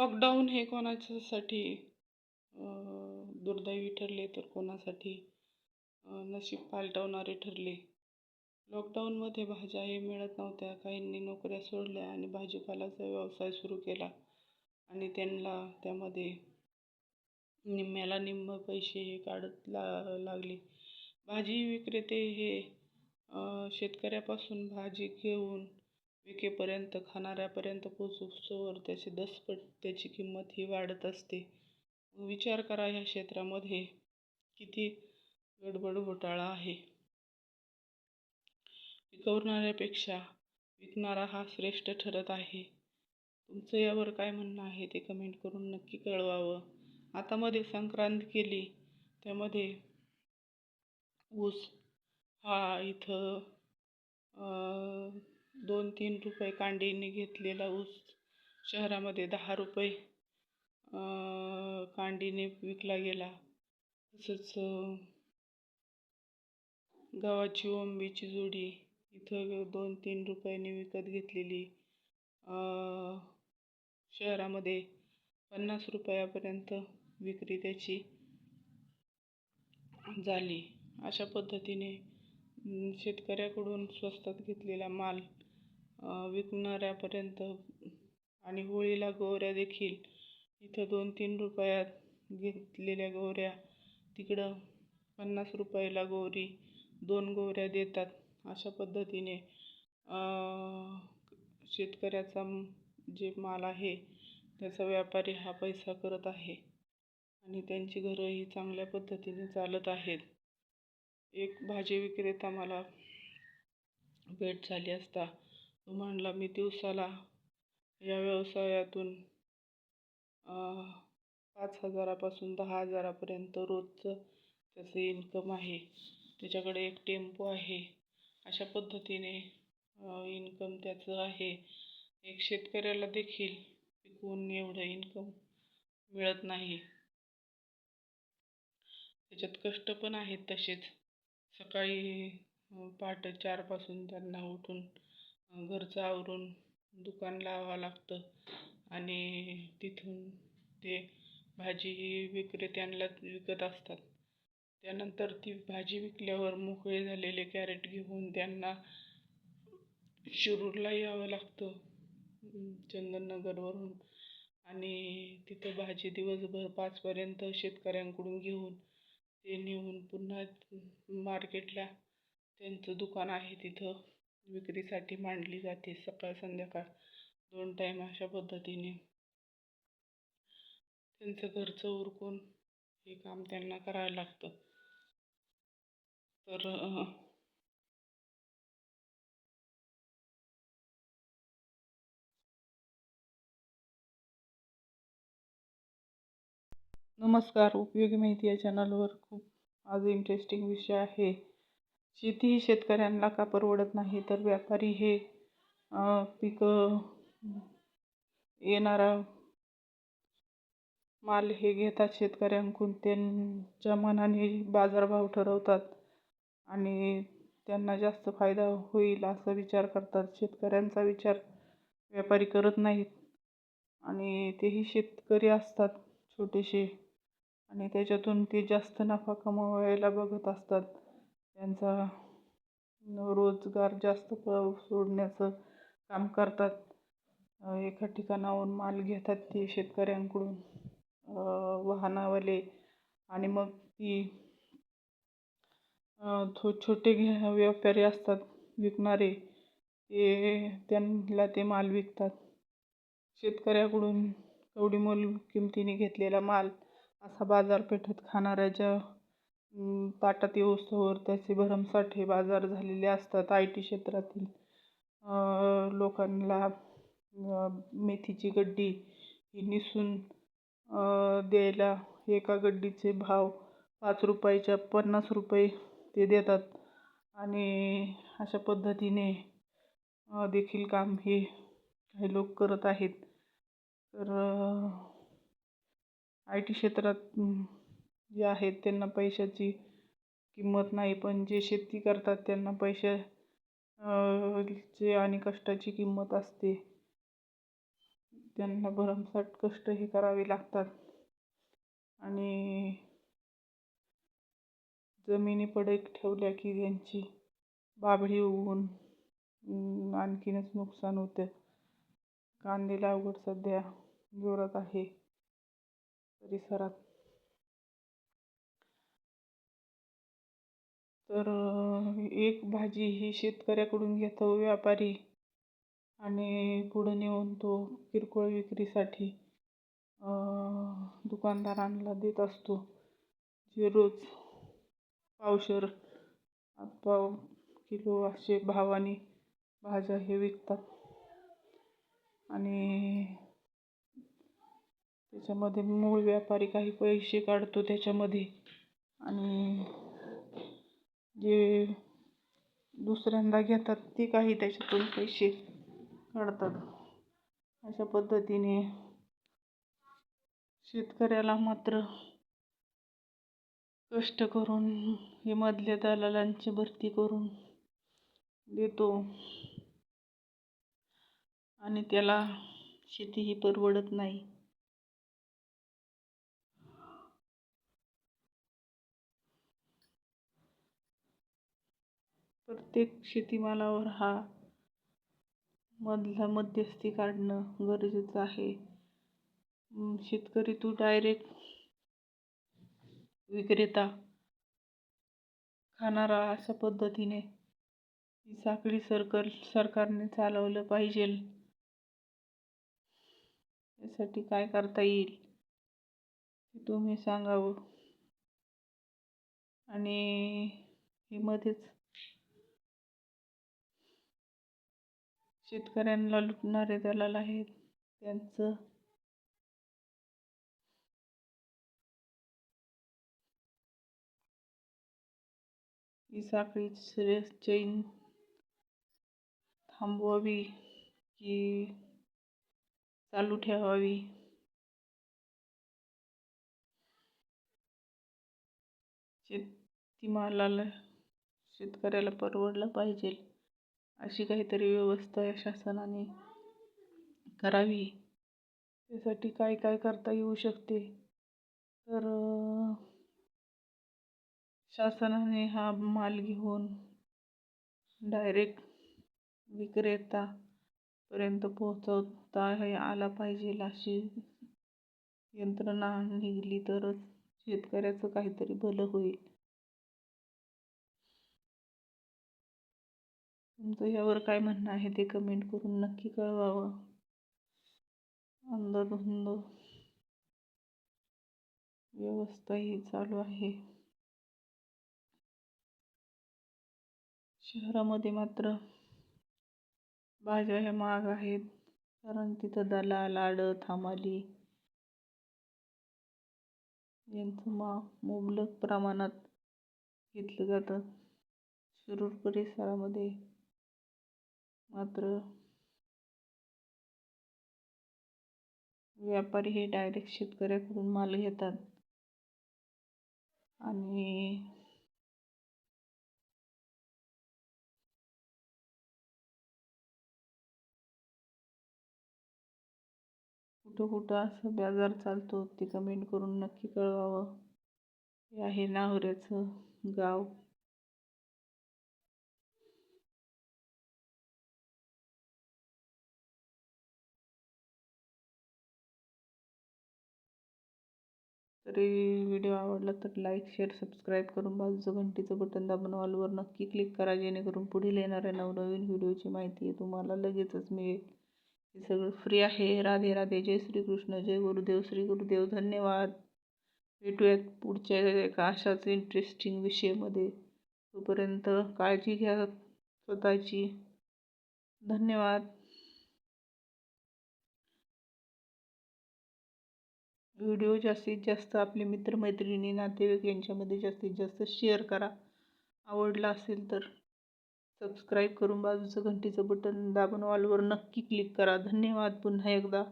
Lockdown हे कोणाच्यासाठी? दुर्दैवी ठरले तर कोणासाठी? नशीब पालटवणारे ठरले. लॉकडाऊनमध्ये भाज्या हे मिळत नव्हत्या. काहींनी नोकऱ्या सोडल्या आणि भाजीपालाचा व्यवसाय सुरू केला आणि त्यांना त्यामध्ये निम्म्याला निम्म पैसे हे काढत ला लागले. भाजी विक्रेते हे शेतकऱ्यापासून भाजी घेऊन विकेपर्यंत खाणाऱ्यापर्यंत पोचोस्तोवर त्याची दसपट त्याची किंमत ही वाढत असते. विचार करा ह्या क्षेत्रामध्ये किती गडबड घोटाळा आहे. पिकवणाऱ्यापेक्षा विकणारा हा श्रेष्ठ ठरत आहे. तुमचं यावर काय म्हणणं आहे ते कमेंट करून नक्की कळवावं. आता मध्ये संक्रांत केली त्यामध्ये ऊस हा इथं दोन तीन रुपये कांडीने घेतलेला ऊस शहरामध्ये दहा रुपये कांडीने विकला गेला. तसंच गव्हाची ओंबीची जोडी इथं दोन तीन रुपयांनी विकत घेतलेली. शहरामध्ये पन्नास रुपयापर्यंत विक्री त्याची झाली. अशा पद्धतीने शेतकऱ्याकडून स्वस्तात घेतलेला माल विकणाऱ्यापर्यंत. आणि होळीला गोवऱ्या देखील. इथं दोन तीन रुपयात घेतलेल्या गोवऱ्या. तिकडं पन्नास रुपयाला गोवरी. दोन गोवऱ्या देतात अशा पद्धतीने. शेतकऱ्याचा जे माल आहे त्याचा व्यापारी हा पैसा करत आहे. आणि त्यांची घरंही चांगल्या पद्धतीने चालत आहेत. एक भाजी विक्रेता मला भेट झाली असता. तो म्हणला मी दिवसाला या व्यवसायातून पाच हजारापासून दहा हजारापर्यंत रोजचं त्याचं इन्कम आहे. त्याच्याकडे एक टेम्पो आहे. अशा पद्धतीने इन्कम त्याचं आहे. एक शेतकऱ्याला देखील पिकवून एवढं इन्कम मिळत नाही. त्याच्यात कष्ट पण आहेत तसेच. सकाळी पहाटे चारपासून त्यांना उठून घरचं आवरून दुकान लावावं लागतं. आणि तिथून ते भाजी विक्रेत्यांना विकत असतात. त्यानंतर ती भाजी विकल्यावर मोकळे झालेले कॅरेट घेऊन त्यांना शिरूरला यावं लागतं चंदननगरवरून. आणि तिथं भाजी दिवसभर पाचपर्यंत शेतकऱ्यांकडून घेऊन ते नेऊन पुन्हा मार्केटला त्यांचं दुकान आहे तिथं. विक्रीसाठी मांडली जाते. सकाळ संध्याकाळ दोन टाईम अशा पद्धतीने. त्यांचं घरचं उरकून हे काम त्यांना करायला लागतं. तर नमस्कार. उपयोगी माहिती या चॅनलवर खूप आज इंटरेस्टिंग विषय आहे. शेती ही शेतकऱ्यांना का परवडत नाही? तर व्यापारी हे पिकं येणारा माल हे घेतात शेतकऱ्यांकडून. त्यांच्या मनाने बाजारभाव ठरवतात आणि त्यांना जास्त फायदा होईल असा विचार करतात. शेतकऱ्यांचा विचार व्यापारी करत नाहीत आणि तेही शेतकरी असतात छोटेसे आणि त्याच्यातून ते जास्त नफा कमवायला बघत असतात. त्यांचा रोजगार जास्त प सोडण्याचं काम करतात. एका ठिकाणाहून माल घेतात ते शेतकऱ्यांकडून वाहनावाले. आणि मग ती थो छोटे घे व्यापारी असतात विकणारे. ते त्यांना ते माल विकतात. शेतकऱ्याकडून कवडीमोल किमतीने घेतलेला माल असा बाजारपेठेत खाणाऱ्याच्या ताटात येऊस्तोवर त्याचे भरमसाठ हे बाजार झालेले असतात आय टी क्षेत्रातील. लोकांना मेथीची गड्डी ही निसून द्यायला एका गड्डीचे भाव पाच रुपयाच्या पन्नास रुपये ते देतात. आणि अशा पद्धतीने देखील काम हे काही लोक करत आहेत. तर आय टी क्षेत्रात जे आहेत त्यांना पैशाची किंमत नाही पण जे शेती करतात त्यांना पैशा चे आणि कष्टाची किंमत असते. त्यांना भरमसाठ कष्ट हे करावे लागतात. आणि जमिनी पडक ठेवल्या की त्यांची बाभळी उगवून आणखीनच नुकसान होतं. कांदे लागवड सध्या जोरात आहे. परिसरात तर एक भाजी ही शेतकऱ्याकडून घेतो व्यापारी आणि पुढं नेऊन तो किरकोळ विक्रीसाठी दुकानदारांना देत असतो. जे रोज पावशर पाव किलो असे भावाने भाज्या हे विकतात आणि त्याच्यामध्ये मूळ व्यापारी काही पैसे काढतो त्याच्यामध्ये आणि जे दुसऱ्यांदा घेतात ते काही त्याच्यातून पैसे काढतात. अशा पद्धतीने शेतकऱ्याला मात्र कष्ट करून हे मधल्या दलालांची भरती करून देतो. आणि त्याला शेती ही परवडत नाही. प्रत्येक शेतीमालावर हा मधला मध्यस्थी काढणं गरजेचं आहे. शेतकरी तू डायरेक्ट विक्रेता खाणारा अशा पद्धतीने ही साखळी सरकार सरकारने चालवलं पाहिजे. यासाठी काय करता येईल ते तुम्ही सांगावं. आणि हे मध्येच शेतकऱ्यांना लुटणारे दलाल आहेत. त्यांचं ही साखळी श्रेय चैन थांबवावी की चालू ठेवावी? शेतीमालाला शेतकऱ्याला परवडलं पाहिजे. अशी काहीतरी व्यवस्था या शासनाने करावी. त्यासाठी काय काय करता येऊ शकते? तर शासनाने हा माल घेऊन डायरेक्ट विक्रेतापर्यंत पोहोचवता हे आला पाहिजे अशी यंत्रणा निघली तरच शेतकऱ्याचं काहीतरी भलं होईल. तुमचं यावर काय म्हणणं आहे ते कमेंट करून नक्की कळवावं. अंदाधुंद व्यवस्था ही चालू आहे. शहरामध्ये मात्र भाज्या ह्या महाग आहेत. कारण तिथं दलाल आडत हमाली यांचं मा मुबलक प्रमाणात घेतलं जातं. शिरूर परिसरामध्ये मात्र व्यापारी हे डायरेक्ट शेतकऱ्याकडून माल घेतात. आणि कुठं कुठं असं बाजार चालतो ते कमेंट करून नक्की कळवावं. हे आहे नावऱ्याचं गाव. तरी व्हिडिओ आवडला तर लाईक शेअर सबस्क्राईब करून बाजूचं घंटीचं बटन दाबून ऑलवर नक्की क्लिक करा जेणेकरून पुढील येणाऱ्या नवनवीन व्हिडिओची माहिती तुम्हाला लगेचच मिळेल. हे सगळं फ्री आहे. राधे राधे. जय श्रीकृष्ण. जय गुरुदेव. श्री गुरुदेव धन्यवाद. भेटूयात पुढच्या एका अशाच इंटरेस्टिंग विषयामध्ये. तोपर्यंत काळजी घ्या स्वतःची. धन्यवाद. व्हिडिओ जास्तीत जास्त आपले मित्रमैत्रिणी नातेवाईक यांच्यामध्ये जास्तीत जास्त शेअर करा. आवडला असेल तर सबस्क्राईब करून बाजूचं घंटीचं बटन दाबून ऑलवर नक्की क्लिक करा. धन्यवाद पुन्हा एकदा.